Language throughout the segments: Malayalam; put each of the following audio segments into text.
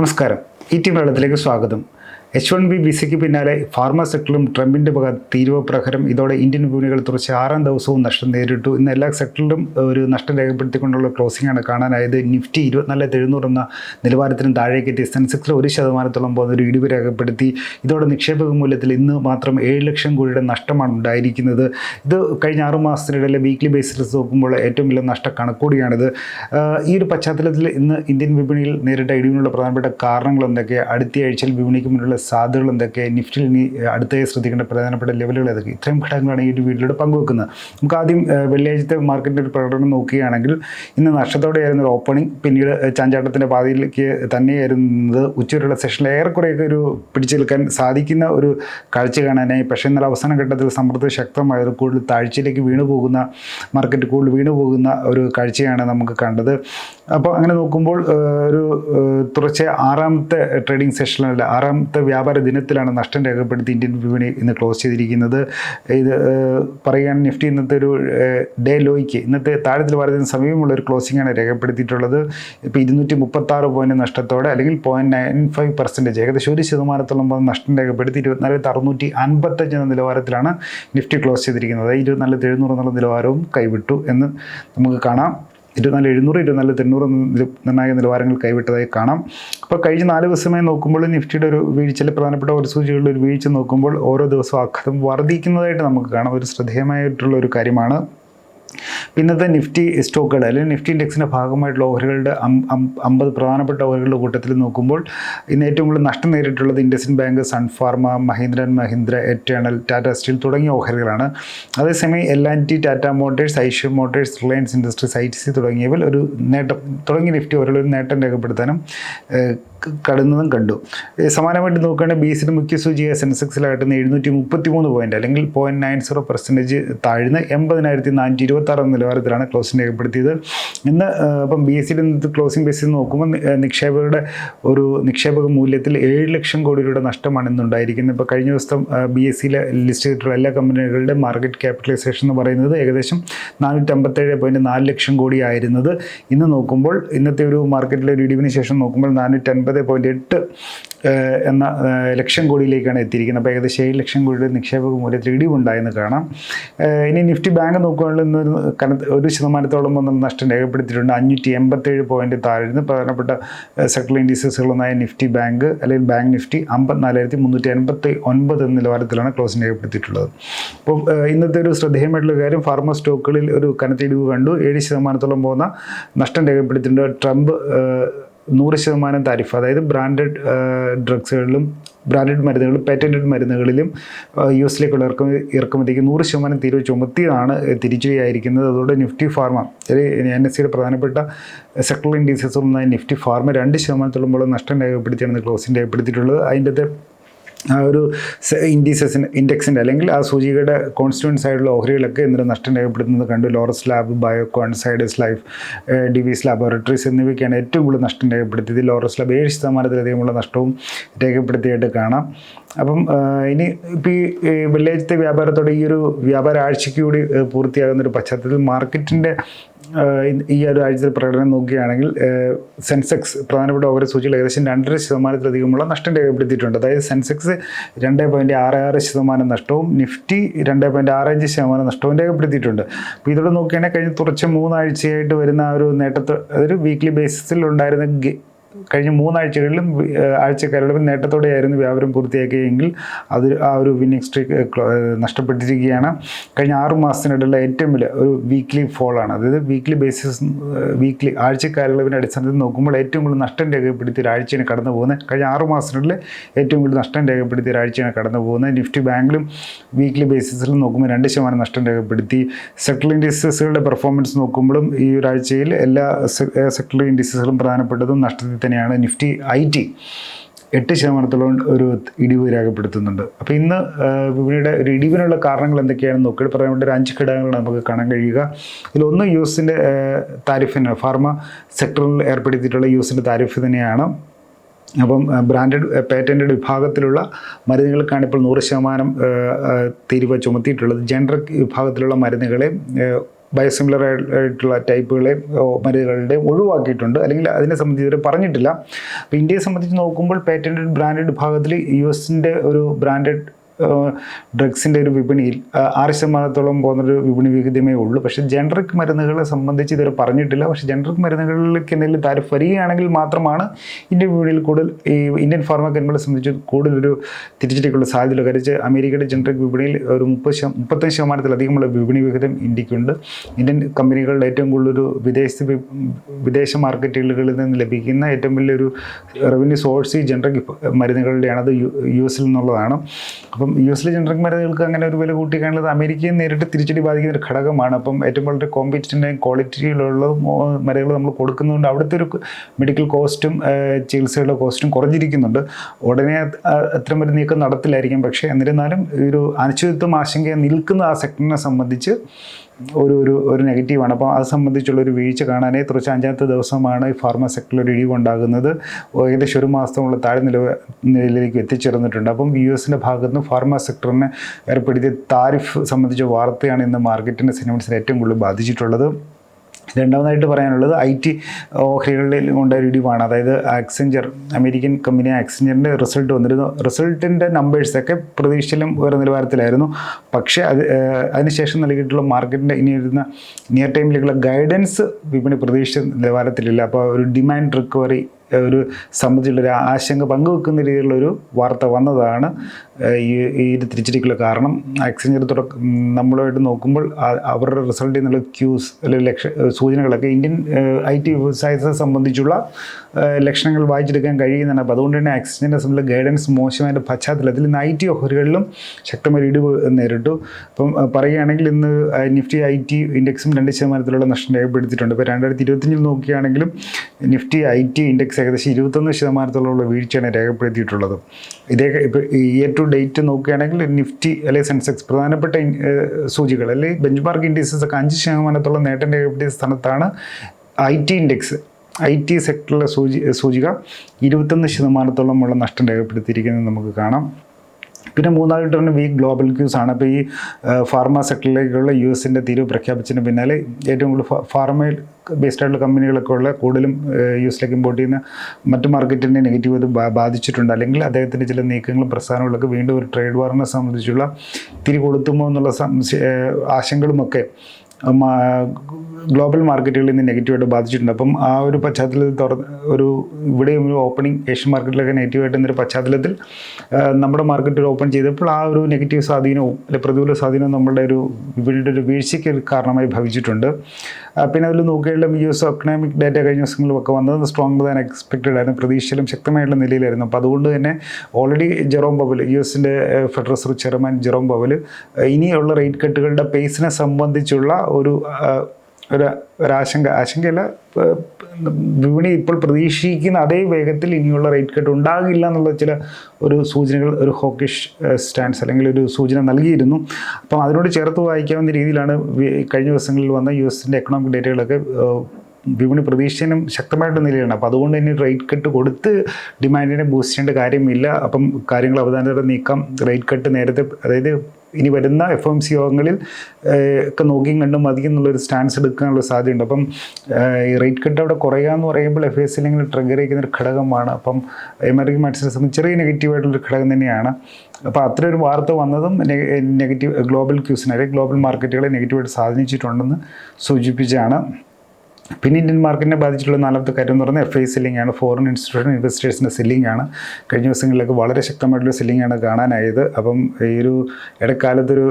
നമസ്കാരം. ഈ ടി സ്വാഗതം. എച്ച് വൺ ബി വിസയ്ക്ക് പിന്നാലെ ഫാർമ സെക്ടറിലും ട്രംപിന്റെ വക തീരുവ പ്രഹരം. ഇതോടെ ഇന്ത്യൻ വിപണികൾ തുടർച്ച ആറാം ദിവസവും നഷ്ടം നേരിട്ടു. ഇന്ന് എല്ലാ സെക്ടറിലും ഒരു നഷ്ടം രേഖപ്പെടുത്തിക്കൊണ്ടുള്ള ക്ലോസിംഗ് ആണ് കാണാനായത്. നിഫ്റ്റി ഇരുപത്തിനാല് എഴുന്നൂറ് എന്ന നിലവാരത്തിനും താഴേക്ക് എത്തി. സെൻസെക്സിൽ ഒരു ശതമാനത്തോളം പോകുന്ന ഒരു ഇടിവ് രേഖപ്പെടുത്തി. ഇതോടെ നിക്ഷേപക മൂല്യത്തിൽ ഇന്ന് മാത്രം ഏഴ് ലക്ഷം കോടിയുടെ നഷ്ടമാണ് ഉണ്ടായിരിക്കുന്നത്. ഇത് കഴിഞ്ഞ ആറു മാസത്തിനിടയിലെ വീക്ക്ലി ബേസിൽ നോക്കുമ്പോൾ ഏറ്റവും വലിയ നഷ്ട കണക്കൂടിയാണിത് ഈ ഒരു പശ്ചാത്തലത്തിൽ ഇന്ന് ഇന്ത്യൻ വിപണിയിൽ നേരിട്ട ഇടിവിനുള്ള പ്രധാനപ്പെട്ട കാരണങ്ങൾ എന്തൊക്കെ? അടുത്തയാഴ്ചയിൽ വിപണിക്ക് മുന്നിലുള്ള സാധ്യതകൾ എന്തൊക്കെ നിഫ്റ്റിയിൽ ഇനി അടുത്തേ ശ്രദ്ധിക്കേണ്ട പ്രധാനപ്പെട്ട ലെവലുകൾ ഏതൊക്കെ ഇത്രയും ഘടകങ്ങളാണ് ഈ ഒരു വീട്ടിലൂടെ പങ്കുവെക്കുന്നത്. നമുക്ക് ആദ്യം വെള്ളിയാഴ്ചത്തെ മാർക്കറ്റിന്റെ ഒരു പ്രകടനം നോക്കുകയാണെങ്കിൽ ഇന്ന് നഷ്ടത്തോടെയായിരുന്നു ഒരു ഓപ്പണിംഗ് പിന്നീട് ചാഞ്ചാട്ടത്തിന്റെ പാതയിലേക്ക് തന്നെയായിരുന്നത് ഉച്ചവരെയുള്ള സെഷനിൽ ഏറെക്കുറെയൊക്കെ ഒരു പിടിച്ചെടുക്കാൻ സാധിക്കുന്ന ഒരു കാഴ്ച കാണാനായി. പക്ഷേ എന്നാൽ അവസാന ഘട്ടത്തിൽ സമ്മർദ്ദം ശക്തമായത് കൂടുതൽ താഴ്ചയിലേക്ക് വീണു പോകുന്ന മാർക്കറ്റ് കൂടുതൽ വീണു പോകുന്ന ഒരു കാഴ്ചയാണ് നമുക്ക് കണ്ടത്. അപ്പോൾ അങ്ങനെ നോക്കുമ്പോൾ ഒരു തുടർച്ച ആറാമത്തെ ട്രേഡിംഗ് സെഷനിലല്ല ആറാമത്തെ വ്യാപാര ദിനത്തിലാണ് നഷ്ടം രേഖപ്പെടുത്തി ഇന്ത്യൻ വിപണി ഇന്ന് ക്ലോസ് ചെയ്തിരിക്കുന്നത്. ഇത് ആഹ് പറയുകയാണെങ്കിൽ നിഫ്റ്റി ഇന്നത്തെ ഒരു ഡേ ലോയ്ക്ക് ഇന്നത്തെ താഴത്തിൽ പറയുന്നതിന് സമീപമുള്ള ഒരു ക്ലോസിംഗ് ആണ് രേഖപ്പെടുത്തിയിട്ടുള്ളത്. ഇപ്പോൾ ഇരുന്നൂറ്റി മുപ്പത്താറ് പോയിന്റ് നഷ്ടത്തോടെ അല്ലെങ്കിൽ പോയിന്റ് നയൻ ഫൈവ് പെർസെന്റേജ് ഏകദേശം ഒരു ശതമാനത്തോളം നഷ്ടം രേഖപ്പെടുത്തി ഇരുപത്തിനാല് അറുന്നൂറ്റി അൻപത്തഞ്ച് എന്ന നിലവാരത്തിലാണ് നിഫ്റ്റി ക്ലോസ് ചെയ്തിരിക്കുന്നത്. അതായത് ഇരുപത്തിനാല് എഴുന്നൂറ് എന്നുള്ള നിലവാരവും കൈവിട്ടു എന്ന് നമുക്ക് കാണാം. ഇരുപത്തിനാല് എഴുന്നൂറ് ഇരുപത്തിനാല് തൊണ്ണൂറ് നിർണായക നിലവാരങ്ങൾ കൈവിട്ടതായി കാണാം. അപ്പോൾ കഴിഞ്ഞ നാല് ദിവസമായി നോക്കുമ്പോൾ നിഫ്റ്റിയുടെ ഒരു വീഴ്ചയിൽ പ്രധാനപ്പെട്ട ഒരു സൂചികളുടെ ഒരു വീഴ്ച നോക്കുമ്പോൾ ഓരോ ദിവസവും ആഘാതം വർദ്ധിക്കുന്നതായിട്ട് നമുക്ക് കാണാം. ഒരു ശ്രദ്ധേയമായിട്ടുള്ള ഒരു കാര്യമാണ് പിന്നത്തെ നിഫ്റ്റി സ്റ്റോക്കുകൾ അല്ലെങ്കിൽ നിഫ്റ്റി ഇൻഡെക്സിന്റെ ഭാഗമായിട്ടുള്ള ഓഹരികളുടെ അമ്പത് പ്രധാനപ്പെട്ട ഓഹരികളുടെ കൂട്ടത്തിൽ നോക്കുമ്പോൾ ഇന്ന് ഏറ്റവും കൂടുതൽ നഷ്ടം നേരിട്ടുള്ളത് IndusInd bank Sun Pharma Mahindra and Mahindra Eternal Tata steel തുടങ്ങിയ ഓഹരികളാണ്. അതേസമയം L and T Tata motors ഐഷ്യ motors Reliance industries I T C തുടങ്ങിയവൽ ഒരു നേട്ടം തുടങ്ങിയ നിഫ്റ്റി ഓഹരികൾ ഒരു നേട്ടം രേഖപ്പെടുത്താനും കടുന്നതും കണ്ടു. സമാനമായിട്ട് നോക്കുകയാണെങ്കിൽ ബി സിയുടെ മുഖ്യ സൂചിക സെൻസെക്സിലായിട്ട് എഴുന്നൂറ്റി മുപ്പത്തി മൂന്ന് പോയിന്റ് അല്ലെങ്കിൽ പോയിന്റ് നയൻ സീറോ പെർസെന്റേജ് താഴ്ന്ന് എൺപതിനായിരത്തി നാനൂറ്റി ഇരുപത്തി ആറ് നിലവാരത്തിലാണ് ക്ലോസിംഗ് രേഖപ്പെടുത്തിയത്. ഇന്ന് ഇപ്പം ബി എസ് സിയിൽ നിന്ന് ക്ലോസിംഗ് ബേസിൽ നോക്കുമ്പോൾ നിക്ഷേപകരുടെ ഒരു നിക്ഷേപക മൂല്യത്തിൽ ഏഴ് ലക്ഷം കോടി രൂപയുടെ നഷ്ടമാണ് ഇന്നുണ്ടായിരിക്കുന്നത് ഇപ്പോൾ കഴിഞ്ഞ ദിവസം ബി എസ് സിയിലെ ലിസ്റ്റ് ചെയ്തിട്ടുള്ള എല്ലാ കമ്പനികളുടെ മാർക്കറ്റ് ക്യാപിറ്റലൈസേഷൻ എന്ന് പറയുന്നത് ഏകദേശം നാനൂറ്റമ്പത്തേഴ് പോയിന്റ് നാല് ലക്ഷം കോടി ആയിരുന്നത്. ഇന്ന് നോക്കുമ്പോൾ ഇന്നത്തെ ഒരു മാർക്കറ്റിലെ ഒരു ഇടിവിന് ശേഷം നോക്കുമ്പോൾ നാനൂറ്റൻപത് പോയിന്റ് എട്ട് എന്ന ലക്ഷം കോടിയിലേക്കാണ് എത്തിയിരിക്കുന്നത്. അപ്പോൾ ഏകദേശം ഏഴ് ലക്ഷം കോടിയുടെ നിക്ഷേപക മൂല്യത്തിൽ ഇടിവുണ്ടായെന്ന് കാണാം. ഇനി നിഫ്റ്റി ബാങ്ക് നോക്കുകയാണെങ്കിൽ ഇന്നൊരു കന ഒരു ശതമാനത്തോളം വന്ന നഷ്ടം രേഖപ്പെടുത്തിയിട്ടുണ്ട്. അഞ്ഞൂറ്റി എൺപത്തേഴ് പോയിന്റ് താഴ്ന്ന് പ്രധാനപ്പെട്ട സെക്ടറൽ ഇൻഡീസസുകളൊന്നായ നിഫ്റ്റി ബാങ്ക് അല്ലെങ്കിൽ ബാങ്ക് നിഫ്റ്റി അമ്പത്തിനാലായിരത്തി മുന്നൂറ്റി എൺപത്തി ഒൻപത് എന്ന നിലവാരത്തിലാണ് ക്ലോസിംഗ് രേഖപ്പെടുത്തിയിട്ടുള്ളത്. അപ്പോൾ ഇന്നത്തെ ഒരു ശ്രദ്ധേയമായിട്ടുള്ള കാര്യം ഫാർമ സ്റ്റോക്കുകളിൽ ഒരു കനത്തിടിവ് കണ്ടു. ഏഴ് ശതമാനത്തോളം പോകുന്ന നഷ്ടം രേഖപ്പെടുത്തിയിട്ടുണ്ട്. ട്രംപ് നൂറ് ശതമാനം താരിഫ് അതായത് ബ്രാൻഡഡ് ഡ്രഗ്സുകളിലും ബ്രാൻഡഡ് മരുന്നുകളിലും പാറ്റന്റഡ് മരുന്നുകളിലും യു എസിലേക്കുള്ള ഇറക്കുമതി ഇറക്കുമതിക്ക് നൂറ് ശതമാനം തീരുവ ചുമത്തിയതാണ് തിരിച്ചടിയായിരിക്കുന്നത് അതോടെ നിഫ്റ്റി ഫാർമ എൻ എസ് സിയുടെ പ്രധാനപ്പെട്ട സെക്ടറൽ ഇൻഡീസസ് ഒന്നായ നിഫ്റ്റി ഫാർമ രണ്ട് ശതമാനത്തോളം നഷ്ടം രേഖപ്പെടുത്തിയാണ് ക്ലോസിംഗ് രേഖപ്പെടുത്തിയിട്ടുള്ളത്. അതിന്റെ ആ ഒരു ഇൻഡീസസിന് ഇൻഡെക്സിന്റെ അല്ലെങ്കിൽ ആ സൂചികയുടെ കോൺസ്റ്റുവൻസ് ആയിട്ടുള്ള ഓഹരികളൊക്കെ ഇന്നലെ നഷ്ടം രേഖപ്പെടുത്തുന്നത് കണ്ടു? Laurus lab Biocon Zydus life Divis laboratories എന്നിവയ്ക്കാണ് ഏറ്റവും കൂടുതൽ നഷ്ടം രേഖപ്പെടുത്തിയത്. ലോറസ് ലാബ് ഏഴ് ശതമാനത്തിലധികമുള്ള നഷ്ടവും രേഖപ്പെടുത്തിയായിട്ട് കാണാം. അപ്പം ഇനി ഇപ്പോൾ ഈ വെള്ളിയാഴ്ചത്തെ വ്യാപാരത്തോടെ ഈ ഒരു വ്യാപാര ആഴ്ചയ്ക്ക് കൂടി പൂർത്തിയാകുന്ന ഒരു പശ്ചാത്തലത്തിൽ മാർക്കറ്റിന്റെ ഈ ഒരു ആഴ്ചത്തെ പ്രകടനം നോക്കുകയാണെങ്കിൽ സെൻസെക്സ് പ്രധാനപ്പെട്ട ഓരോ സൂചികൾ ഏകദേശം രണ്ടര ശതമാനത്തിലധികമുള്ള നഷ്ടം രേഖപ്പെടുത്തിയിട്ടുണ്ട്. അതായത് സെൻസെക്സ് രണ്ട് പോയിന്റ് ആറ് ആറ് ശതമാനം നഷ്ടവും നിഫ്റ്റി രണ്ട് പോയിന്റ് ആറ് അഞ്ച് ശതമാനം നഷ്ടവും രേഖപ്പെടുത്തിയിട്ടുണ്ട്. അപ്പോൾ ഇതിലൂടെ നോക്കുകയാണെങ്കിൽ കഴിഞ്ഞ കുറച്ച് മൂന്നാഴ്ചയായിട്ട് വരുന്ന ആ ഒരു നേട്ടത്തെ അതൊരു വീക്ക്ലി ബേസിസിൽ ഉണ്ടായിരുന്ന കഴിഞ്ഞ മൂന്നാഴ്ചകളിലും ആഴ്ചക്കാലയളവിൽ നേട്ടത്തോടെയായിരുന്നു വ്യാപാരം പൂർത്തിയാക്കിയെങ്കിൽ അത് ആ ഒരു വിന്നിംഗ് സ്ട്രീക്ക് നഷ്ടപ്പെട്ടിരിക്കുകയാണ്. കഴിഞ്ഞ ആറു മാസത്തിനിടയിലുള്ള ഏറ്റവും വലിയ ഒരു വീക്ക്ലി ഫോളാണ് അതായത് വീക്ക്ലി ബേസിസ് വീക്ക്ലി ആഴ്ചക്കാലയളവിന്റെ അടിസ്ഥാനത്തിൽ നോക്കുമ്പോൾ ഏറ്റവും കൂടുതൽ നഷ്ടം രേഖപ്പെടുത്തിയ ഒരാഴ്ചയാണ് കടന്നു പോകുന്നത്. കഴിഞ്ഞ ആറു മാസത്തിനുള്ളിൽ ഏറ്റവും കൂടുതൽ നഷ്ടം രേഖപ്പെടുത്തിയ ഒരാഴ്ചയാണ് കടന്നു പോകുന്നത്. നിഫ്റ്റി ബാങ്കിലും വീക്ക്ലി ബേസിസിൽ നോക്കുമ്പോൾ രണ്ട് ശതമാനം നഷ്ടം രേഖപ്പെടുത്തി. സെക്ടർ ഇൻഡസ്ട്രീസുകളുടെ പെർഫോമൻസ് നോക്കുമ്പോഴും ഈ ഒരാഴ്ചയിൽ എല്ലാ സെക്ടർ ഇൻഡസ്ട്രീസുകളും പ്രധാനപ്പെട്ടതും നഷ്ടത്തിൽ തന്നെയാണ് നിഫ്റ്റി ഐ ടി എട്ട് ശതമാനത്തോളം ഒരു ഇടിവ് രേഖപ്പെടുത്തുന്നുണ്ട്. അപ്പോൾ ഇന്ന് വിപണിയുടെ ഒരു ഇടിവിനുള്ള കാരണങ്ങൾ എന്തൊക്കെയാണെന്ന് നോക്കിയിട്ട് പറയാൻ ഒരു അഞ്ച് ഘടകങ്ങളാണ് നമുക്ക് കാണാൻ കഴിയുക. ഇതിലൊന്ന് യു എസിന്റെ താരിഫിന് ഫാർമ സെക്ടറിൽ ഏർപ്പെടുത്തിയിട്ടുള്ള യു എസിന്റെ താരിഫ് തന്നെയാണ്. അപ്പം ബ്രാൻഡഡ് പേറ്റന്റഡ് വിഭാഗത്തിലുള്ള മരുന്നുകൾക്കാണ് ഇപ്പോൾ നൂറ് ശതമാനം തീരുവ ചുമത്തിയിട്ടുള്ളത്. ജനറിക് വിഭാഗത്തിലുള്ള മരുന്നുകളെ ബയോസിമിലർ ആയിട്ടുള്ള ടൈപ്പുകളെ മരുന്നുകളുടെ ഒഴിവാക്കിയിട്ടുണ്ട്. അല്ലെങ്കിൽ അതിനെ സംബന്ധിച്ച് പറഞ്ഞിട്ടില്ല. അപ്പോൾ ഇന്ത്യയെ സംബന്ധിച്ച് നോക്കുമ്പോൾ പേറ്റന്റഡ് ബ്രാൻഡഡ് ഭാഗത്തിൽ യു എസിന്റെ ഒരു ബ്രാൻഡഡ് ഡ്രഗ്സിന്റെ ഒരു വിപണിയിൽ ആറ് ശതമാനത്തോളം പോകുന്നൊരു വിപണി വിഹിതമേ ഉള്ളൂ. പക്ഷേ ജനറിക് മരുന്നുകളെ സംബന്ധിച്ച് ഇതുവരെ പറഞ്ഞിട്ടില്ല. പക്ഷേ ജനറിക് മരുന്നുകളിലേക്ക് എന്തെങ്കിലും താരിഫ് വരികയാണെങ്കിൽ മാത്രമാണ് ഇന്ത്യൻ വിപണിയിൽ കൂടുതൽ ഈ ഇന്ത്യൻ ഫാർമ കമ്പനികളെ സംബന്ധിച്ച് കൂടുതലൊരു തിരിച്ചടിക്കുള്ള സാധ്യതയുള്ള. കാര്യം അമേരിക്കയുടെ ജനറിക് വിപണിയിൽ ഒരു മുപ്പത് ശതം മുപ്പത്തഞ്ച് ശതമാനത്തിലധികമുള്ള വിപണി വിഹിതം ഇന്ത്യക്കുണ്ട്. ഇന്ത്യൻ കമ്പനികളുടെ ഏറ്റവും കൂടുതലൊരു വിദേശ വിദേശ മാർക്കറ്റുകളിൽ നിന്ന് ലഭിക്കുന്ന ഏറ്റവും വലിയൊരു റവന്യൂ സോഴ്സ് ഈ ജനറിക് മരുന്നുകളുടെയാണ്. അത് യു എസിൽ നിന്നുള്ളതാണ്. അപ്പം യു എസിലെ ജനറിക് മരുന്നുകൾക്ക് അങ്ങനെ ഒരു വില കൂട്ടി കാണുന്നത് അമേരിക്കയെ നേരിട്ട് തിരിച്ചടി ബാധിക്കുന്ന ഒരു ഘടകമാണ്. അപ്പം ഏറ്റവും വളരെ കോമ്പറ്റീറ്റിന്റെയും ക്വാളിറ്റിയിലുള്ള മരുന്നുകൾ നമ്മൾ കൊടുക്കുന്നതുകൊണ്ട് അവിടുത്തെ ഒരു മെഡിക്കൽ കോസ്റ്റും ചികിത്സയുടെ കോസ്റ്റും കുറഞ്ഞിരിക്കുന്നുണ്ട്. ഉടനെ അത്ര ഒരു നീക്കം നടത്തില്ലായിരിക്കും. പക്ഷേ എന്നിരുന്നാലും ഒരു അനിശ്ചിതത്വം ആശങ്ക നിൽക്കുന്ന ആ സെക്ടറിനെ സംബന്ധിച്ച് ഒരു ഒരു ഒരു നെഗറ്റീവാണ് അപ്പോൾ അത് സംബന്ധിച്ചുള്ള ഒരു വീഴ്ച കാണാനേ തുറച്ച് അഞ്ചാമത്തെ ദിവസമാണ് ഈ ഫാർമ സെക്ടറിൽ ഒരു ഇടിവുണ്ടാകുന്നത് ഏകദേശം ഒരു മാസത്തോളം താഴെ നില നിലയിലേക്ക് എത്തിച്ചേർന്നിട്ടുണ്ട്. അപ്പം യു എസിന്റെ ഭാഗത്ത് നിന്ന് ഫാർമ സെക്ടറിനെ ഏർപ്പെടുത്തിയ താരിഫ് സംബന്ധിച്ച വാർത്തയാണ് ഇന്ന് മാർക്കറ്റിന്റെ സിനിമൻസിനെ ഏറ്റവും കൂടുതൽ ബാധിച്ചിട്ടുള്ളത്. രണ്ടാമതായിട്ട് പറയാനുള്ളത് ഐ ടി ഓഹരികളിൽ ഉണ്ടായ ഒരു ഇടിവാണ്. അതായത് ആക്സെഞ്ചർ അമേരിക്കൻ കമ്പനി ആക്സെഞ്ചറിന്റെ റിസൾട്ട് വന്നിരുന്നു. റിസൾട്ടിന്റെ നമ്പേഴ്സൊക്കെ പ്രതീക്ഷയിലും ഒരു നിലവാരത്തിലായിരുന്നു. പക്ഷേ അത് അതിനുശേഷം നൽകിയിട്ടുള്ള മാർക്കറ്റിന്റെ ഇനി വരുന്ന നിയർ ടൈമിലേക്കുള്ള ഗൈഡൻസ് വിപണി പ്രതീക്ഷ നിലവാരത്തിലില്ല. അപ്പോൾ ഒരു ഡിമാൻഡ് റിക്കവറി ഒരു സംബന്ധിച്ചുള്ളൊരു ആശങ്ക പങ്കുവെക്കുന്ന രീതിയിലുള്ളൊരു വാർത്ത വന്നതാണ്. ഈ ഈ തിരിച്ചിരിക്കുള്ള കാരണം ആക്സിജൻ തുടക്കം നമ്മളായിട്ട് നോക്കുമ്പോൾ അവരുടെ റിസൾട്ടിൽ നിന്നുള്ള ക്യൂസ് അല്ലെങ്കിൽ ലക്ഷ സൂചനകളൊക്കെ ഇന്ത്യൻ ഐ ടി വ്യവസായത്തെ സംബന്ധിച്ചുള്ള ലക്ഷണങ്ങൾ വായിച്ചെടുക്കാൻ കഴിയുന്നതാണ്. അപ്പോൾ അതുകൊണ്ട് തന്നെ ആക്സിജന്റെ സംബന്ധിച്ച ഗൈഡൻസ് മോശമായ പശ്ചാത്തലത്തിൽ ഇന്ന് ഐ ടി ഓഹരികളിലും ശക്തമായ ഇടിവ് നേരിട്ടു. അപ്പം പറയുകയാണെങ്കിൽ ഇന്ന് നിഫ്റ്റി ഐ ടി ഇൻഡെക്സും രണ്ട് ശതമാനത്തിലുള്ള നഷ്ടം രേഖപ്പെടുത്തിയിട്ടുണ്ട്. ഇപ്പോൾ രണ്ടായിരത്തി ഇരുപത്തിയഞ്ചിൽ നോക്കുകയാണെങ്കിലും നിഫ്റ്റി ഐ ടി ഇൻഡെക്സ് ഏകദേശം ഇരുപത്തൊന്ന് ശതമാനത്തോളമുള്ള വീഴ്ചയാണ് രേഖപ്പെടുത്തിയിട്ടുള്ളത്. ഇതേ ഇപ്പോൾ ഇയർ ടു ഡേറ്റ് നോക്കുകയാണെങ്കിൽ നിഫ്റ്റി അല്ലെങ്കിൽ സെൻസെക്സ് പ്രധാനപ്പെട്ട സൂചികൾ അല്ലെങ്കിൽ ബെഞ്ച് മാർക്ക് ഇൻഡീസസ് ഒക്കെ അഞ്ച് ശതമാനത്തോളം നേട്ടം രേഖപ്പെടുത്തിയ സ്ഥാനത്താണ് I T index I T സെക്ടറിലെ സൂചി സൂചിക ഇരുപത്തൊന്ന് ശതമാനത്തോളമുള്ള നഷ്ടം രേഖപ്പെടുത്തിയിരിക്കുന്നത് നമുക്ക് കാണാം. പിന്നെ മൂന്നാമത്തെ ടേൺ വീക്ക് ഗ്ലോബൽ ക്യൂസ് ആണ്. അപ്പോൾ ഈ ഫാർമ സെക്ടറിലേക്കുള്ള യു എസിന്റെ തീരുവ് പ്രഖ്യാപിച്ചതിന് പിന്നാലെ ഏറ്റവും കൂടുതൽ ഫാർമയിൽ ബേസ്ഡ് ആയിട്ടുള്ള കമ്പനികളൊക്കെ ഉള്ള കൂടുതലും യു എസിലേക്ക് ഇമ്പോർട്ട് ചെയ്യുന്ന മറ്റ് മാർക്കറ്റിനെ നെഗറ്റീവ് ഇത് ബാധിച്ചിട്ടുണ്ട്. അല്ലെങ്കിൽ അദ്ദേഹത്തിന്റെ ചില നീക്കങ്ങളും പ്രസ്ഥാനങ്ങളൊക്കെ വീണ്ടും ഒരു ട്രേഡ് വാറിനെ സംബന്ധിച്ചുള്ള തിരി എന്നുള്ള ഏഹ് ആശങ്കകളുമൊക്കെ ഗ്ലോബൽ മാർക്കറ്റുകളിൽ നിന്ന് നെഗറ്റീവായിട്ട് ബാധിച്ചിട്ടുണ്ട്. അപ്പം ആ ഒരു പശ്ചാത്തലത്തിൽ തുറന്ന് ഒരു ഇവിടെയും ഒരു ഓപ്പണിംഗ് ഏഷ്യൻ മാർക്കറ്റിലൊക്കെ നെഗറ്റീവായിട്ട് എന്നൊരു പശ്ചാത്തലത്തിൽ നമ്മുടെ മാർക്കറ്റ് ഓപ്പൺ ചെയ്തപ്പോൾ ആ ഒരു നെഗറ്റീവ് സ്വാധീനവും അല്ലെങ്കിൽ പ്രതികൂല സ്വാധീനവും നമ്മുടെ ഒരു വീടിന്റെ ഒരു വീഴ്ചയ്ക്ക് കാരണമായി ഭവിച്ചിട്ടുണ്ട്. പിന്നെ അതിൽ നോക്കുകയാലും യു എസ് എക്കണോമിക് ഡാറ്റ കഴിഞ്ഞ ദിവസങ്ങളിലൊക്കെ വന്നത് സ്ട്രോങ് ദാൻ എക്സ്പെക്റ്റഡ് ആയിരുന്നു. പ്രതീക്ഷയിലും ശക്തമായിട്ടുള്ള നിലയിലായിരുന്നു. അപ്പോൾ അതുകൊണ്ട് തന്നെ ഓൾറെഡി ജെറോം പവൽ യു എസിന്റെ federal reserve chairman Jerome Powell ഇനിയുള്ള റേറ്റ് കട്ടുകളുടെ പേസിനെ സംബന്ധിച്ചുള്ള ഒരു ഒരു ഒരാശങ്ക ആശങ്കയല്ല വിപണി ഇപ്പോൾ പ്രതീക്ഷിക്കുന്ന അതേ വേഗത്തിൽ ഇനിയുള്ള റേറ്റ് കട്ട് ഉണ്ടാകില്ല എന്നുള്ള ചില ഒരു സൂചനകൾ ഒരു ഹോക്കിഷ് സ്റ്റാൻഡ്സ് അല്ലെങ്കിൽ ഒരു സൂചന നൽകിയിരുന്നു. അപ്പം അതിനോട് ചേർത്ത് വായിക്കാവുന്ന രീതിയിലാണ് കഴിഞ്ഞ ദിവസങ്ങളിൽ വന്ന യു എസിന്റെ എക്കണോമിക് ഡേറ്റകളൊക്കെ വിപണി പ്രതീക്ഷിച്ചതിനും ശക്തമായിട്ട് നിലയിലാണ്. അപ്പോൾ അതുകൊണ്ട് തന്നെ റേറ്റ് കട്ട് കൊടുത്ത് ഡിമാൻഡിനെ ബൂസ്റ്റ് ചെയ്യേണ്ട കാര്യമില്ല. അപ്പം കാര്യങ്ങൾ അവധാനത്തോടെ നീക്കാം. റേറ്റ് കട്ട് നേരത്തെ അതായത് ഇനി വരുന്ന എഫ് എം സി യോഗങ്ങളിൽ ഒക്കെ നോക്കിയും കണ്ടും മതി എന്നുള്ളൊരു സ്റ്റാൻസ് എടുക്കാനുള്ള സാധ്യതയുണ്ട്. അപ്പം ഈ റേറ്റ് കട്ട് അവിടെ കുറയുക എന്ന് പറയുമ്പോൾ എഫ് എസ് അല്ലെങ്കിൽ ട്രിഗർ ചെയ്യുന്ന ഒരു ഘടകമാണ്. അപ്പം എമറിക്കൻ മാർക്കറ്റ്സിനെ സംബന്ധിച്ച് ചെറിയ നെഗറ്റീവായിട്ടുള്ളൊരു ഘടകം തന്നെയാണ്. അപ്പോൾ അത്ര ഒരു വാർത്ത വന്നതും നെഗറ്റീവ് ഗ്ലോബൽ ക്യൂസിനെ അല്ലെങ്കിൽ ഗ്ലോബൽ മാർക്കറ്റുകളെ നെഗറ്റീവായിട്ട് സ്വാധീനിച്ചിട്ടുണ്ടെന്ന് സൂചിപ്പിച്ചാണ്. പിന്നെ ഇന്ത്യൻ മാർക്കറ്റിനെ ബാധിച്ചിട്ടുള്ള നാലാമത്തെ കാര്യം എന്ന് പറയുന്നത് എഫ് ഐ സെല്ലിംഗ് ആണ്. ഫോറിൻ ഇൻസ്റ്റിറ്റ്യൂഷൻ ഇൻവെസ്റ്റേഴ്സിന്റെ സെല്ലിംഗ് ആണ്. കഴിഞ്ഞ ദിവസങ്ങളിലേക്ക് വളരെ ശക്തമായിട്ടുള്ള സെല്ലിംഗ് ആണ് കാണാനായത്. അപ്പം ഈ ഒരു ഇടക്കാലത്തൊരു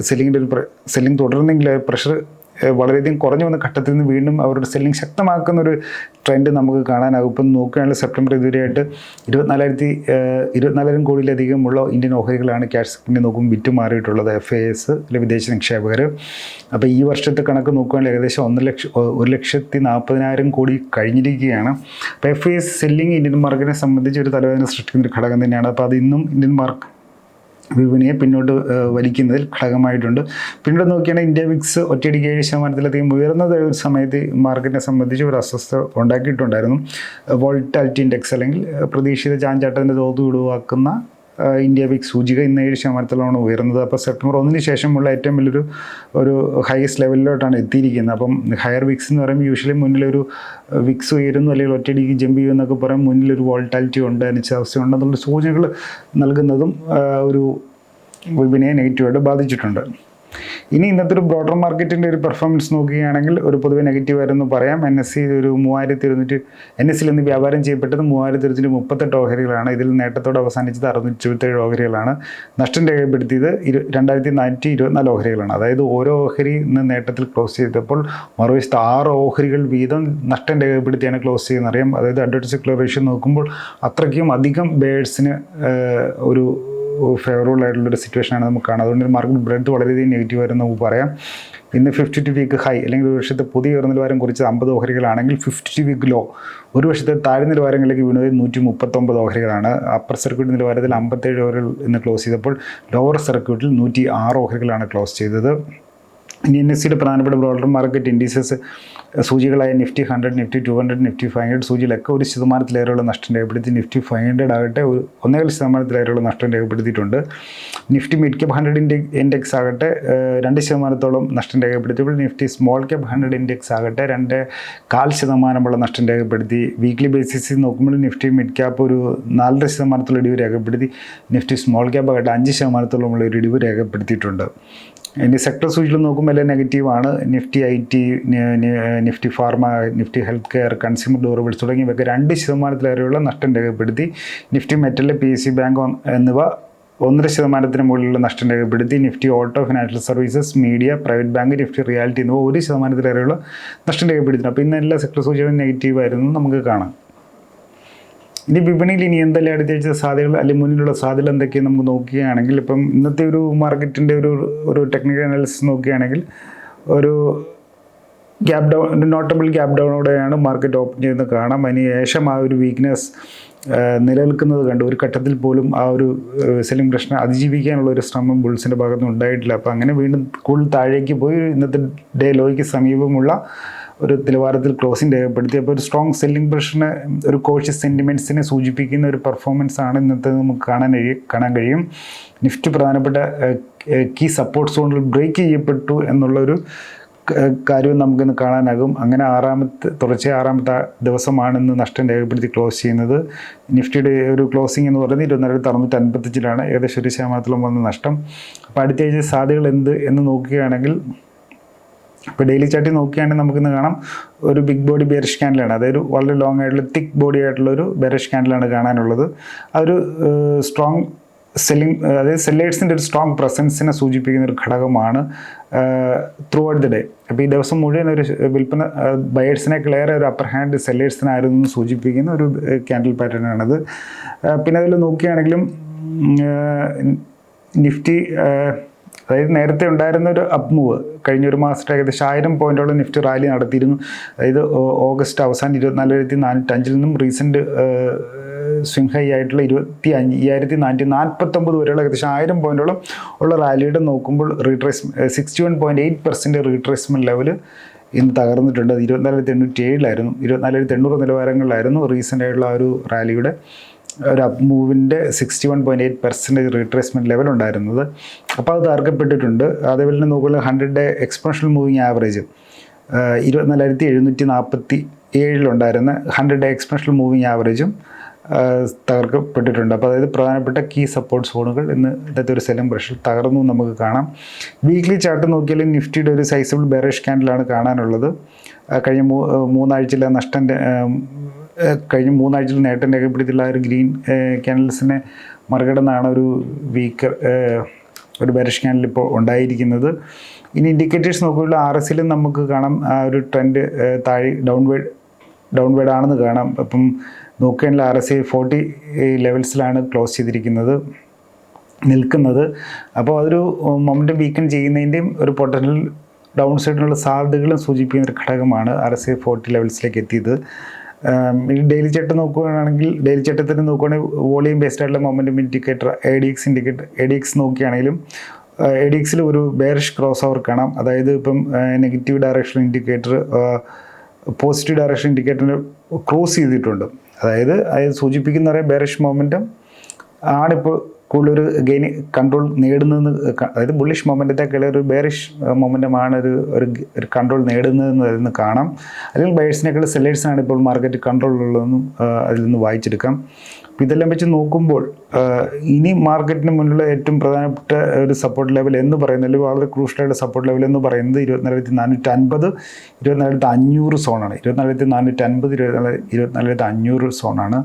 സെല്ലിങ്ങിന്റെ ഒരു സെല്ലിംഗ് തുടർന്നെങ്കിൽ പ്രഷർ വളരെയധികം കുറഞ്ഞു വന്ന ഘട്ടത്തിൽ നിന്ന് വീണ്ടും അവരുടെ സെല്ലിംഗ് ശക്തമാക്കുന്ന ഒരു ട്രെൻഡ് നമുക്ക് കാണാനാകും. ഇപ്പം നോക്കുകയാണെങ്കിൽ സെപ്റ്റംബർ ഇതുവരെയായിട്ട് ഇരുപത്തിനാലായിരത്തി ഇരുപത്തിനാലായിരം കോടിയിലധികമുള്ള ഇന്ത്യൻ ഓഹരികളാണ് ക്യാഷ് സെക്ടറിനെ നോക്കുമ്പോൾ വിറ്റ് മാറിയിട്ടുള്ളത് എഫ് ഐ എസ് അല്ലെങ്കിൽ വിദേശ നിക്ഷേപകർ. അപ്പോൾ ഈ വർഷത്തെ കണക്ക് നോക്കുകയാണെങ്കിൽ ഏകദേശം ഒന്ന് ലക്ഷം ഒരു ലക്ഷത്തി നാൽപ്പതിനായിരം കോടി കഴിഞ്ഞിരിക്കുകയാണ്. അപ്പോൾ എഫ് എസ് സെല്ലിംഗ് ഇന്ത്യൻ മാർക്കറ്റിനെ സംബന്ധിച്ച് ഒരു തലവേദന സൃഷ്ടിക്കുന്ന ഒരു ഘടകം തന്നെയാണ്. അപ്പോൾ അത് ഇന്നും ഇന്ത്യൻ മാർക്ക് വിപണിയെ പിന്നോട്ട് വലിക്കുന്നതിൽ ഘടകമായിട്ടുണ്ട്. പിന്നീട് നോക്കിയാണ് ഇന്ത്യ വിക്സ് ഒറ്റയടിക്ക് ഏഴ് ശതമാനത്തിലധികം ഉയർന്ന ഒരു സമയത്ത് മാർക്കറ്റിനെ സംബന്ധിച്ച് ഒരു അസ്വസ്ഥ ഉണ്ടാക്കിയിട്ടുണ്ടായിരുന്നു. വോൾട്ടാലിറ്റി ഇൻഡെക്സ് അല്ലെങ്കിൽ പ്രതീക്ഷിത ചാഞ്ചാട്ടത്തിന്റെ തോത് ഒഴിവാക്കുന്ന ഇന്ത്യ വിക് സൂചിക ഇന്ന് ഏഴ് ശതമാനത്തിലാണ് ഉയർന്നത്. അപ്പോൾ സെപ്റ്റംബർ ഒന്നിന് ശേഷമുള്ള ഏറ്റവും വലിയൊരു ഒരു ഹയസ്റ്റ് ലെവലിലോട്ടാണ് എത്തിയിരിക്കുന്നത്. അപ്പം ഹയർ വിക്സ് എന്ന് പറയുമ്പോൾ യൂഷ്വലി മുന്നിലൊരു വിക്സ് ഉയരുന്നു അല്ലെങ്കിൽ ഒറ്റയടിക്ക് ജമ്പ് ചെയ്യും എന്നൊക്കെ പറയും. മുന്നിലൊരു വോൾട്ടാലിറ്റി ഉണ്ട് അനിശ്ചിതാവസ്ഥ ഉണ്ടെന്നുള്ള സൂചനകൾ നൽകുന്നതും ഒരു വിപണിയെ നെഗറ്റീവായിട്ട് ബാധിച്ചിട്ടുണ്ട്. ഇനി ഇന്നത്തെ ഒരു ബ്രോഡർ മാർക്കറ്റിന്റെ ഒരു പെർഫോമൻസ് നോക്കുകയാണെങ്കിൽ ഒരു പൊതുവെ നെഗറ്റീവ് ആയിരുന്നു പറയാം. എൻ എസ് സി ഒരു മൂവായിരത്തി ഇരുന്നൂറ്റി എൻ എസ് സിയിൽ നിന്ന് വ്യാപാരം ചെയ്യപ്പെട്ടത് മൂവായിരത്തി ഇരുന്നൂറ്റി മുപ്പത്തെട്ട് ഓഹരികളാണ്. ഇതിൽ നേട്ടത്തോടെ അവസാനിച്ചത് അറുന്നൂറ്റി ഇരുപത്തേഴ് ഓഹരികളാണ്. നഷ്ടം രേഖപ്പെടുത്തിയത് ഇരു രണ്ടായിരത്തി നാനൂറ്റി ഇരുപത്തിനാല് ഓഹരികളാണ്. അതായത് ഓരോ ഓഹരി ഇന്ന് നേട്ടത്തിൽ ക്ലോസ് ചെയ്തപ്പോൾ മറുവശത്ത് ആറ് ഓഹരികൾ വീതം നഷ്ടം രേഖപ്പെടുത്തിയാണ് ക്ലോസ് ചെയ്യുന്നത്. അറിയാം. അതായത് അഡ്വർട്ടൈസ് ക്ലോറേഷൻ നോക്കുമ്പോൾ അത്രയ്ക്കും അധികം ബേഡ്സിന് ഒരു ഫേവറബിൾ ആയിട്ടുള്ളൊരു സിറ്റുവേഷനാണ് നമുക്ക് കാണാം അതുകൊണ്ട് മാർക്കറ്റ് ബ്രെഡ് വളരെയധികം നെഗറ്റീവ് ആയിരുന്നു നമുക്ക് പറയാം. ഇന്ന് ഫിഫ്റ്റി ടു വീക്ക് ഹൈ അല്ലെങ്കിൽ ഒരു വർഷത്തെ പുതിയ ഉയർന്ന നിലവാരം കുറിച്ച് അമ്പത് ഓഹരികളാണെങ്കിൽ ഫിഫ്റ്റി ടു വീക്ക് ലോ ഒരു വർഷത്തെ താഴെ നിലവാരങ്ങളിലേക്ക് വീണത് നൂറ്റി മുപ്പത്തൊമ്പത് ഓഹരികളാണ്. അപ്പർ സർക്യൂട്ട് നിലവാരത്തിൽ അമ്പത്തേഴ് ഓഹരികൾ ഇന്ന് ക്ലോസ് ചെയ്തപ്പോൾ ലോവർ സർക്യൂട്ടിൽ നൂറ്റി ആറ് ഓഹരികളാണ് ക്ലോസ് ചെയ്തത്. ഇനി എൻ എസ് സിയുടെ പ്രധാനപ്പെട്ട broader market indices സൂചികളായ Nifty hundred Nifty two hundred Nifty five hundred സൂചിയിലൊക്കെ ഒരു ശതമാനത്തിലേറെയുള്ള നഷ്ടം രേഖപ്പെടുത്തി. നിഫ്റ്റി ഫൈവ് ഹൺഡ്രഡ് ആകട്ടെ ഒരു ഒന്നേകാൽ ശതമാനത്തിലേറെയുള്ള നഷ്ടം രേഖപ്പെടുത്തിയിട്ടുണ്ട്. Nifty mid cap hundred ഇൻഡെ index ആകട്ടെ രണ്ട് ശതമാനത്തോളം നഷ്ടം രേഖപ്പെടുത്തിയപ്പോൾ Nifty small cap hundred index ആകട്ടെ രണ്ട് കാൽ ശതമാനമുള്ള നഷ്ടം രേഖപ്പെടുത്തി. വീക്ക്ലി ബേസിസിൽ നോക്കുമ്പോൾ നിഫ്റ്റി മിഡ് ക്യാപ്പ് ഒരു നാലര ശതമാനത്തോളം ഇടിവ് രേഖപ്പെടുത്തി. നിഫ്റ്റി സ്മോൾ ക്യാപ്പ് ആകട്ടെ അഞ്ച് ശതമാനത്തോളമുള്ള ഒരു ഇടിവ് രേഖപ്പെടുത്തിയിട്ടുണ്ട്. ഇനി സെക്ടർ സൂചികൾ നോക്കുമ്പോൾ എല്ലാം നെഗറ്റീവാണ് Nifty I T Nifty pharma Nifty health care consumer durables തുടങ്ങിയവയൊക്കെ രണ്ട് ശതമാനത്തിലേറെയുള്ള നഷ്ടം രേഖപ്പെടുത്തി. Nifty metal P C bank എന്നിവ ഒന്നര ശതമാനത്തിന് മുകളിലുള്ള നഷ്ടം രേഖപ്പെടുത്തി. Nifty auto financial services media private bank Nifty realty എന്നിവ ഒരു ശതമാനത്തിലേറെയുള്ള നഷ്ടം രേഖപ്പെടുത്തി അപ്പോൾ ഇന്ന് എല്ലാ സെക്ടർ സൂചികളും നെഗറ്റീവായിരുന്നു നമുക്ക് കാണാം. ഇനി വിപണിയിൽ ഇനി എന്തെല്ലാം അടുത്ത സാധ്യതകൾ അല്ലെങ്കിൽ മുന്നിലുള്ള സാധ്യതകൾ എന്തൊക്കെയാണ് നമുക്ക് നോക്കുകയാണെങ്കിൽ ഇപ്പം ഇന്നത്തെ ഒരു മാർക്കറ്റിന്റെ ഒരു ഒരു ടെക്നിക്കൽ അനാലിസിസ് നോക്കുകയാണെങ്കിൽ ഒരു ഗ്യാപ് ഡൗൺ നോട്ടബിൾ ഗ്യാപ് ഡൗണോടെയാണ് മാർക്കറ്റ് ഓപ്പൺ ചെയ്യുന്നത് കാണാം. അതിന് ശേഷം ആ ഒരു വീക്ക്നെസ് നിലനിൽക്കുന്നത് കണ്ടു. ഒരു ഘട്ടത്തിൽ പോലും ആ ഒരു സെല്ലിംഗ് പ്രശ്നം അതിജീവിക്കാനുള്ള ഒരു ശ്രമം ബുൾസിന്റെ ഭാഗത്തുനിന്ന് ഉണ്ടായിട്ടില്ല. അപ്പോൾ അങ്ങനെ വീണ്ടും കൂടുതൽ താഴേക്ക് പോയി. ഇന്നത്തെ ഡേ ലോയ്ക്ക് സമീപമുള്ള ഒരു നിലവാരത്തിൽ ക്ലോസിങ് രേഖപ്പെടുത്തിയപ്പോൾ ഒരു സ്ട്രോങ് സെല്ലിംഗ് പ്രഷറിന് ഒരു കോഷ്യസ് സെന്റിമെന്റ്സിനെ സൂചിപ്പിക്കുന്ന ഒരു പെർഫോമൻസ് ആണ് ഇന്നത്തെ നമുക്ക് കാണാൻ കഴിയും കാണാൻ കഴിയും. നിഫ്റ്റ് പ്രധാനപ്പെട്ട കീ സപ്പോർട്ട് സോണിൽ ബ്രേക്ക് ചെയ്യപ്പെട്ടു എന്നുള്ളൊരു കാര്യവും നമുക്കിന്ന് കാണാനാകും. അങ്ങനെ ആറാമത്തെ തുടർച്ച ആറാമത്തെ ദിവസമാണ് ഇന്ന് നഷ്ടം രേഖപ്പെടുത്തി ക്ലോസ് ചെയ്യുന്നത്. നിഫ്റ്റിയുടെ ഒരു ക്ലോസിംഗ് എന്ന് പറയുന്നത് ഇരുപത്തിനാല് അറുന്നൂറ്റി അൻപത്തഞ്ചിലാണ് ഏകദേശം ഒരു ശതമാനത്തോളം വന്ന നഷ്ടം. അപ്പോൾ അടുത്തയാഴ്ച സാധ്യതകൾ എന്ത് എന്ന് നോക്കുകയാണെങ്കിൽ ഇപ്പോൾ ഡെയിലി ചാർട്ടിൽ നോക്കുകയാണെങ്കിൽ നമുക്കിന്ന് കാണാം ഒരു ബിഗ് ബോഡി ബെയറിഷ് ക്യാൻഡിലാണ്. അതായത് വളരെ ലോങ് ആയിട്ടുള്ള തിക്ക് ബോഡി ആയിട്ടുള്ള ഒരു ബെയറിഷ് ക്യാൻഡിലാണ് കാണാനുള്ളത്. അതൊരു സ്ട്രോങ് സെല്ലിംഗ് അതായത് സെല്ലേഴ്സിന്റെ ഒരു സ്ട്രോങ് പ്രസൻസിനെ സൂചിപ്പിക്കുന്ന ഒരു ഘടകമാണ് ത്രൂ ഔട്ട് ദി ഡേ അപ്പോൾ ഈ ദിവസം മുഴുവൻ ഒരു വിൽപ്പന ബയേഴ്സിനേക്കാളേറെ ഒരു അപ്പർ ഹാൻഡ് സെല്ലേഴ്സിനായിരുന്നു സൂചിപ്പിക്കുന്ന ഒരു ക്യാൻഡിൽ പാറ്റേൺ ആണത്. ആ, പിന്നെ അതിൽ നോക്കുകയാണെങ്കിലും നിഫ്റ്റി അതായത് നേരത്തെ ഉണ്ടായിരുന്ന ഒരു അപ്പ് മൂവ് കഴിഞ്ഞ ഒരു മാസത്തെ ഏകദേശം ആയിരം പോയിന്റോളം നിഫ്റ്റി റാലി നടത്തിയിരുന്നു. അതായത് ഓഗസ്റ്റ് അവസാനം ഇരുപത്തിനാലായിരത്തി നാനൂറ്റി അഞ്ചിൽ നിന്നും റീസെന്റ് സ്വിംഗ് ഹൈ ആയിട്ടുള്ള ഇരുപത്തി അയ്യായിരത്തി നാനൂറ്റി നാൽപ്പത്തൊമ്പത് വരെയുള്ള ഏകദേശം ആയിരം പോയിന്റോളം ഉള്ള റാലിയുടെ നോക്കുമ്പോൾ retrace sixty one point eight percent retracement level ഇന്ന് തകർന്നിട്ടുണ്ട്. അത് ഇരുപത്തിനാലായിരത്തി എണ്ണൂറ്റി ഏഴിലായിരുന്നു. ഇരുപത്തിനാലായിരത്തി എണ്ണൂറ് നിലവാരങ്ങളിലായിരുന്നു റീസെന്റ് ആയിട്ടുള്ള ആ ഒരു റാലിയുടെ ഒരു up മൂവിന്റെ sixty one point eight percentage retracement level ഉണ്ടായിരുന്നത്. അപ്പോൾ അത് തകർക്കപ്പെട്ടിട്ടുണ്ട്. അതേപോലെ തന്നെ നോക്കുകയാണെങ്കിൽ hundred day exponential moving average ഇരുപത്തിനാലായിരത്തി എഴുന്നൂറ്റി നാൽപ്പത്തി ഏഴിലുണ്ടായിരുന്ന ഹൺഡ്രഡ് ഡേ എക്സ്പോണൻഷ്യൽ മൂവിങ് ആവറേജും തകർക്കപ്പെട്ടിട്ടുണ്ട്. അപ്പോൾ അതായത് പ്രധാനപ്പെട്ട കീ സപ്പോർട്ട് സോണുകൾ ഇന്ന് ഇന്നത്തെ ഒരു സെലം പ്രഷർ തകർന്നു നമുക്ക് കാണാം. വീക്ക്ലി ചാർട്ട് നോക്കിയാൽ നിഫ്റ്റിയുടെ ഒരു സൈസബിൾ ബെറിഷ് ക്യാൻഡിലാണ് കാണാനുള്ളത്. കഴിഞ്ഞ മൂന്നാഴ്ചയിലെ നഷ്ടം കഴിഞ്ഞ മൂന്നാഴ്ചയിൽ നേട്ടം ആ ഒരു ഗ്രീൻ ക്യാനൽസിനെ മറികടന്നാണ് ഒരു വീക്കർ ഒരു ബെറിഷ് ക്യാനൽ ഇപ്പോൾ ഉണ്ടായിരിക്കുന്നത്. ഇനി ഇൻഡിക്കേറ്റേഴ്സ് നോക്കുമ്പോൾ ആർ എസിലും നമുക്ക് കാണാം ആ ഒരു ട്രെൻഡ് താഴെ ഡൗൺവേഡ് ഡൗൺവേഡ് ആണെന്ന് കാണാം. അപ്പം നോക്കുകയാണെങ്കിൽ ആർ എസ് ഐ ഫോർട്ടി ലെവൽസിലാണ് ക്ലോസ് ചെയ്തിരിക്കുന്നത് നിൽക്കുന്നത്. അപ്പോൾ അതൊരു മൊമെന്റം വീക്കൻ ചെയ്യുന്നതിന്റെയും ഒരു പൊട്ടൻഷ്യൽ ഡൗൺ സൈഡിനുള്ള സാധ്യതകളും സൂചിപ്പിക്കുന്ന ഒരു ഘടകമാണ് ആർ എസ് ഐ ഫോർട്ടി ലെവൽസിലേക്ക് എത്തിയത്. ഡെയിലി ചട്ടം നോക്കുകയാണെങ്കിൽ ഡെയിലി ചട്ടത്തിന് നോക്കുകയാണെങ്കിൽ വോളിയം ബേസ്ഡ് ആയിട്ടുള്ള momentum indicator A D X indicator A D X നോക്കുകയാണെങ്കിലും എ ഡി എക്സിൽ ഒരു ബെയറിഷ് ക്രോസ് ഓവർ കാണാം. അതായത് ഇപ്പം negative direction indicator positive direction ഇൻഡിക്കേറ്ററിന് cross ചെയ്തിട്ടുണ്ട്. അതായത് അത് സൂചിപ്പിക്കുന്ന ബെയറിഷ് മൊമെന്റം ആണിപ്പോൾ കൂടുതലൊരു ഗെയിൻ കൺട്രോൾ നേടുന്നതെന്ന് അതായത് ബുള്ളിഷ് മൊമെന്റത്തെക്കാൾ ഒരു ബെയറിഷ് മൊമെന്റമാണ് ഒരു ഒരു കൺട്രോൾ നേടുന്നതെന്ന് അതിൽ നിന്ന് കാണാം. അല്ലെങ്കിൽ ബയേഴ്സിനേക്കാൾ സെല്ലേഴ്സിനാണ് ഇപ്പോൾ മാർക്കറ്റ് കൺട്രോൾ ഉള്ളതെന്നും അതിൽ നിന്ന് വായിച്ചെടുക്കാം. അപ്പോൾ ഇതെല്ലാം വെച്ച് നോക്കുമ്പോൾ ഇനി മാർക്കറ്റിന് മുന്നിലുള്ള ഏറ്റവും പ്രധാനപ്പെട്ട ഒരു സപ്പോർട്ട് ലെവൽ എന്ന് പറയുന്നത് അല്ലെങ്കിൽ വളരെ ക്രൂഷ്യലായിട്ട് സപ്പോർട്ട് ലെവൽ എന്ന് പറയുന്നത് ഇരുപത്തിനാലായിരത്തി നാനൂറ്റി അൻപത് ഇരുപത്തിനാലായിരത്തി അഞ്ഞൂറ് സോണാണ് ഇരുപത്തിനാലായിരത്തി നാനൂറ്റി അൻപത് ഇരുപത്തിനാല് ഇരുപത്തിനാലായിരത്തി അഞ്ഞൂറ് സോണാണ്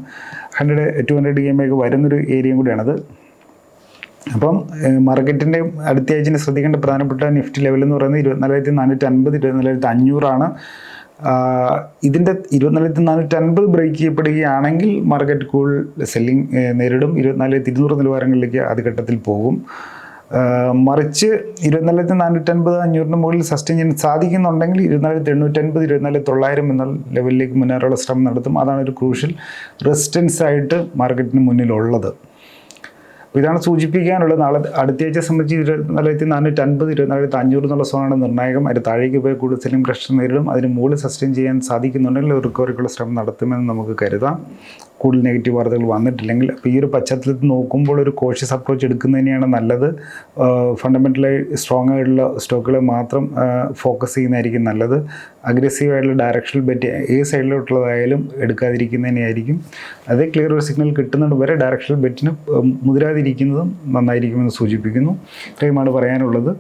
hundred two hundred D M ഐക്ക് വരുന്നൊരു ഏരിയയും കൂടിയാണത്. അപ്പം മാർക്കറ്റിന്റെ അടുത്ത ആഴ്ചയിൽ ശ്രദ്ധിക്കേണ്ട പ്രധാനപ്പെട്ട നിഫ്റ്റി ലെവൽ എന്ന് പറയുന്നത് ഇരുപത്തിനാലായിരത്തി നാനൂറ്റി അൻപത് ഇരുപത്തിനാലായിരത്തി അഞ്ഞൂറാണ് ഇതിന്റെ ഇരുപത്തിനാലായിരത്തി നാനൂറ്റി അൻപത് ബ്രേക്ക് ചെയ്യപ്പെടുകയാണെങ്കിൽ മാർക്കറ്റ് കൂൾ സെല്ലിംഗ് നേരിടും. ഇരുപത്തിനാലായിരത്തി ഇരുന്നൂറ് നിലവാരങ്ങളിലേക്ക് ആദ്യഘട്ടത്തിൽ പോകും. മറിച്ച് ഇരുപത്തിനാലായിരത്തി നാനൂറ്റൻപത് അഞ്ഞൂറിന് മുകളിൽ സസ്റ്റെയിൻ ചെയ്യാൻ സാധിക്കുന്നുണ്ടെങ്കിൽ ഇരുപത്തിനാലായിരത്തി എണ്ണൂറ്റൻപത് ഇരുപത്തിനാലായിരത്തി തൊള്ളായിരം എന്ന ലെവലിലേക്ക് മുന്നേറാനുള്ള ശ്രമം നടത്തും. അതാണ് ഒരു ക്രൂഷ്യൽ റെസിസ്റ്റൻസ് ആയിട്ട് മാർക്കറ്റിന് മുന്നിലുള്ളത്. ഇതാണ് സൂചിപ്പിക്കാനുള്ളത്. നാളെ അടുത്ത ആഴ്ച സംബന്ധിച്ച് ഇരുപത്തിനാലായിരത്തി നാനൂറ്റി അൻപത് ഇരുപത്തിനാലായിരത്തി അഞ്ഞൂറ് എന്നുള്ള സോണാണ് നിർണായകം. അതിന് താഴേക്ക് പോയി കൂടുതൽ പ്രശ്നം നേരിടും. അതിന് മുകളിൽ സസ്റ്റെയിൻ ചെയ്യാൻ സാധിക്കുന്നുണ്ടെങ്കിൽ റിക്കവറിക്കുള്ള ശ്രമം നടത്തുമെന്ന് നമുക്ക് കരുതാം. കൂടുതൽ നെഗറ്റീവ് വാർത്തകൾ വന്നിട്ടില്ലെങ്കിൽ അപ്പോൾ ഈ ഒരു പശ്ചാത്തലത്തിൽ നോക്കുമ്പോൾ ഒരു കോഷ്യസ് അപ്രോച്ച് എടുക്കുന്നത് തന്നെയാണ് നല്ലത്. ഫണ്ടമെന്റലായി സ്ട്രോങ് ആയിട്ടുള്ള സ്റ്റോക്കുകളെ മാത്രം ഫോക്കസ് ചെയ്യുന്നതായിരിക്കും നല്ലത്. അഗ്രസീവ് ആയിട്ടുള്ള ഡയറക്ഷണൽ ബെറ്റ് ഏത് സൈഡിലോട്ടുള്ളതായാലും എടുക്കാതിരിക്കുന്നതിനെയായിരിക്കും അതേ ക്ലിയർ ഒരു സിഗ്നൽ കിട്ടുന്നത് വരെ ഡയറക്ഷണൽ ബെറ്റിന് മുതിരാതിരിക്കുന്നതും നന്നായിരിക്കുമെന്ന് സൂചിപ്പിക്കുന്നു. ഇത്രയുമാണ് പറയാനുള്ളത്.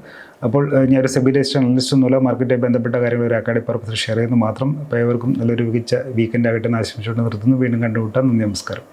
അപ്പോൾ ഞാൻ ഒരു സെബി സെബിലൈസ്ഡ് അനലിസ്റ്റ് എന്നുള്ള മാർക്കറ്റുമായി ബന്ധപ്പെട്ട കാര്യങ്ങൾ ഒരു അക്കാഡമിക് പർപ്പസ് ഷെയർ ചെയ്യുന്നു മാത്രം. അപ്പോൾ ഏവർക്കും നല്ലൊരു മികച്ച വീക്കെൻഡ് ആകട്ടെ എന്ന് ആശംസിച്ചുകൊണ്ട് നിർത്തുന്നു. വീണ്ടും കണ്ടുമുട്ടാം. നന്ദി നമസ്കാരം.